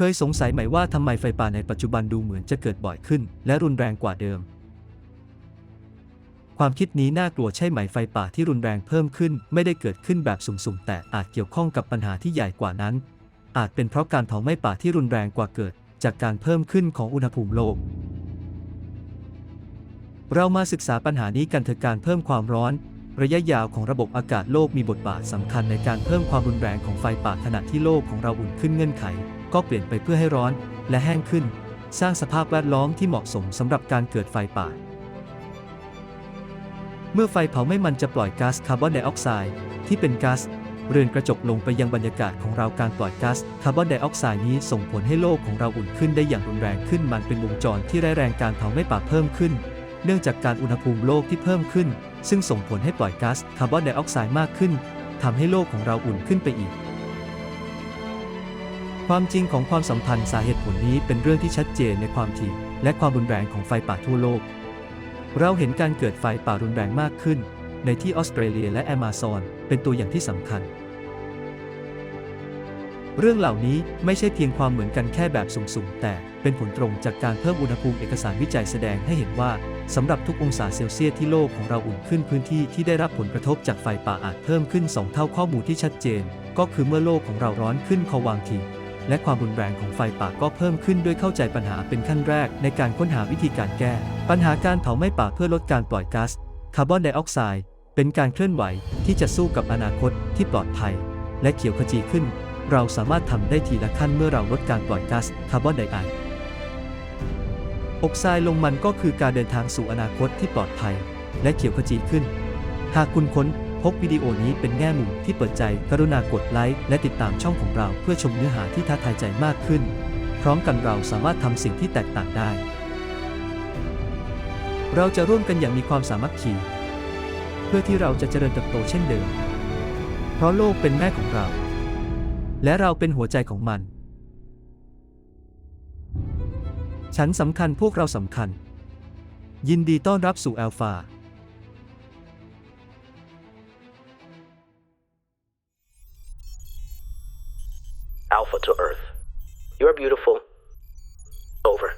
เคยสงสัยไหมว่าทำไมไฟป่าในปัจจุบันดูเหมือนจะเกิดบ่อยขึ้น และรุนแรงกว่าเดิม ความคิดนี้น่ากลัวใช่ไหมไฟป่าที่รุนแรงเพิ่มขึ้น ไม่ได้เกิดขึ้นแบบสุ่มๆแต่อาจเกี่ยวข้องกับปัญหาที่ใหญ่กว่านั้น อาจเป็นเพราะการเผาไหม้ป่าที่รุนแรงกว่าเกิด จากการเพิ่มขึ้นของอุณหภูมิโลก เรามาศึกษาปัญหานี้กันเถอะการเพิ่มความร้อนระยะยาวของระบบอากาศโลกมีบทบาทสำคัญในการเพิ่มความรุนแรงของไฟป่าขณะที่โลกของเราอุ่นขึ้นเงื่อนไข ก็เปลี่ยนไปเพื่อให้ร้อนและแห้งขึ้น สร้างสภาพแวดล้อมที่เหมาะสมสำหรับการเกิดไฟป่า เมื่อไฟเผาไหม้มันจะปล่อยก๊าซคาร์บอนไดออกไซด์ที่เป็นก๊าซเรือนกระจกลงไปยังบรรยากาศของเราการปล่อยก๊าซคาร์บอนไดออกไซด์นี้ส่งผลให้โลกของเราอุ่นขึ้นได้อย่างรุนแรงขึ้น มันเป็นวงจรที่ร้ายแรงการเผาไหม้ป่าเพิ่มขึ้น เนื่องจากการอุณหภูมิโลกที่เพิ่มขึ้น ซึ่งส่งผลให้ปล่อยก๊าซคาร์บอนไดออกไซด์มากขึ้นทำให้โลกของเราอุ่นขึ้นไปอีก ความจริงของความสัมพันธ์สาเหตุผลนี้เป็นเรื่องที่ชัดเจนในความถี่และความรุนแรงของไฟป่าทั่วโลก เราเห็นการเกิดไฟป่ารุนแรงมากขึ้น ในที่ออสเตรเลียและแอมะซอนเป็นตัวอย่างที่สำคัญ เรื่องเหล่านี้ไม่ใช่เพียงความเหมือนกันแค่แบบสุ่มๆ แต่เป็นผลตรงจากการเพิ่มอุณหภูมิเอกสารวิจัยแสดงให้เห็นว่าสำหรับทุกองศาเซลเซียสที่โลกของเราอุ่นขึ้นพื้นที่ที่ได้รับผลกระทบจากไฟป่าอาจเพิ่มขึ้น 2 เท่าข้อมูลที่ชัดเจน ก็คือเมื่อโลกของเราร้อนขึ้นขวางที และความรุนแรงของไฟป่าก็เพิ่มขึ้นด้วยเข้าใจปัญหาเป็นขั้นแรกในการค้นหาวิธีการแก้ ปัญหาการเผาไหม้ป่าเพื่อลดการปล่อยก๊าซคาร์บอนไดออกไซด์เป็นการเคลื่อนไหวที่จะสู้กับอนาคตที่ปลอดภัย และเขียวขจีขึ้น เราสามารถทำได้ทีละขั้นเมื่อเราลดการปล่อยก๊าซคาร์บอนไดออกไซด์ลงมันก็คือการเดินทางสู่อนาคตที่ปลอดภัย และเขียวขจีขึ้น หากคุณค้น พบวิดีโอนี้เป็นแง่มุมที่เปิดใจ กรุณากดไลค์และติดตามช่องของเราเพื่อชมเนื้อหาที่ท้าทายใจมากขึ้น พร้อมกันเราสามารถทำสิ่งที่แตกต่างได้ เราจะร่วมกันอย่างมีความสามัคคีเพื่อที่เราจะเจริญเติบโตเช่นเดิม เพราะโลกเป็นแม่ของเรา และเราเป็นหัวใจของมัน ฉันสำคัญพวกเราสำคัญ ยินดีต้อนรับสู่แอลฟา Alpha to Earth. You're beautiful. Over.